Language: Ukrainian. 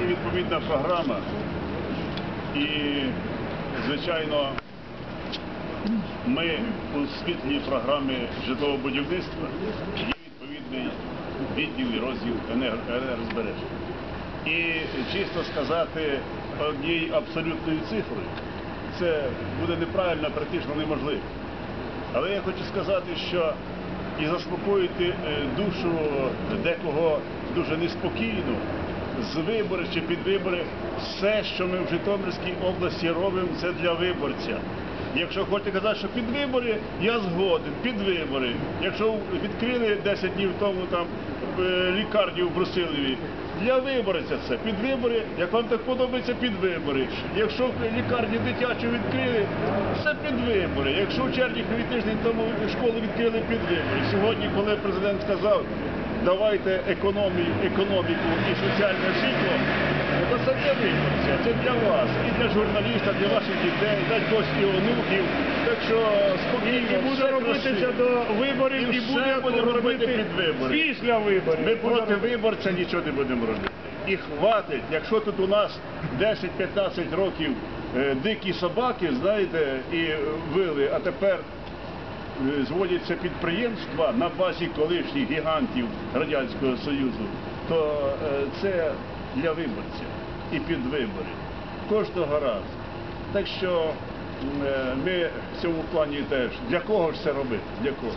є відповідна програма, і, звичайно, ми у світлі програми житлового будівництва є відповідний відділ і розділ енер- енергозбереження. І чисто сказати однією абсолютною цифрою, це буде неправильно, практично неможливо. Але я хочу сказати, що і заспокоїти е, душу декого дуже неспокійно, з вибори чи під вибори, все, що ми в Житомирській області робимо, це для виборця. Якщо хочете казати, що під вибори, я згоден, під вибори. Якщо відкрили 10 днів тому там е, лікарню в Брусилові, для виборця це під вибори, як вам так подобається, під вибори. Якщо лікарню дитячу відкрили, це під вибори. Якщо в Чернігові тиждень тому школу відкрили під вибори. Сьогодні, коли президент сказав, давайте економію, економіку і соціальне житло, то це для виборця, це для вас, і для журналіста, для ваших дітей, для гостей, онуків. Так що спокійно, І все буде робитися до виборів, І і все буде будемо робити під вибори. після виборів. Ми проти виборця нічого не будемо робити. І хватить, якщо тут у нас 10-15 років е, дикі собаки, знаєте, і вили, а тепер зводяться підприємства на базі колишніх гігантів Радянського Союзу, то е, це для виборців і під вибори. Кожного разу. Так що е, ми в цьому плані теж для кого ж це робити? Для кого?